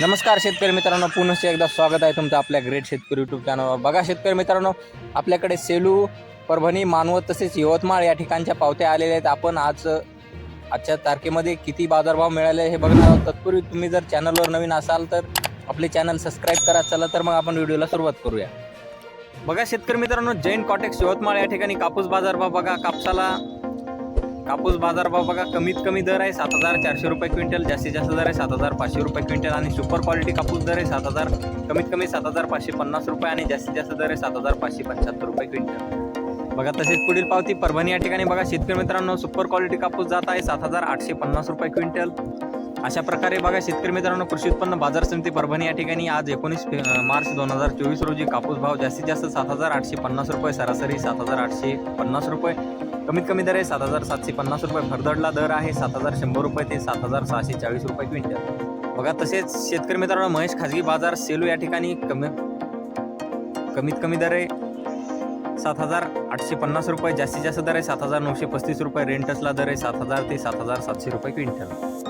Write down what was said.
नमस्कार शेतकरी मित्रांनो पुनश्च एकदा स्वागत आहे तुमचं आपल्या ग्रेट शेतकरी यूट्यूब चॅनलवर बघा शेतकरी मित्रांनो आपल्याकडे सेलू परभणी मानवत तसेच यवतमाळ या ठिकाणच्या पावत्या आलेल्या आहेत. आपण आज आजच्या तारखेमध्ये किती बाजारभाव मिळाले हे बघणार आहोत. तत्पूर्वी तुम्ही जर चॅनलवर नवीन असाल तर आपले चॅनल सबस्क्राईब करा. चला तर मग आपण व्हिडिओला सुरुवात करूया. बघा शेतकरी मित्रांनो जैन कॉटेक्स यवतमाळ या ठिकाणी कापूस बाजारभाव बघा. कापसाला कापूस बाजारभाव बघा कमीत कमी दर आहे सात हजार चारशे रुपये क्विंटल जास्तीत जास्त दर आहे सात हजार पाचशे रुपये क्विंटल आणि सुपर क्वालिटी कापूस दर आहे सात हजार कमीत कमी सात हजार पाचशे पन्नास रुपये आणि जास्तीत जास्त दर आहे सात हजार पाचशे पंच्याहत्तर रुपये क्विंटल. बघा तसेच पुढील पावती परभणी या ठिकाणी बघा शेतकरी मित्रांनो सुपर क्वालिटी कापूस जात आहे सात हजार आठशे पन्नास रुपये क्विंटल. अशा प्रकारे बघा शेतकरी मित्रांनो कृषी उत्पन्न बाजार समिती परभणी या ठिकाणी आज एकोणीस मार्च दोन हजार चोवीस रोजी कापूस भाव जास्तीत जास्त सात हजार आठशे पन्नास रुपये सरासरी सात हजार आठशे पन्नास रुपये. कमीत कमी दर आहे सात हजार सातशे पन्नास रुपये. भरदडला दर आहे सात हजार शंभर रुपये ते सात हजार सहाशे चाळीस रुपये क्विंटल. बघा तसेच शेतकरी मित्रांनो महेश खाजगी बाजार सेलू या ठिकाणी कमी कमीत कमी दर आहे सात हजार आठशे पन्नास रुपये. जास्तीत जास्त दर आहे सात हजार नऊशे पस्तीस रुपये. रेंटसला दर आहे सात हजार ते सात हजार सातशे रुपये क्विंटल.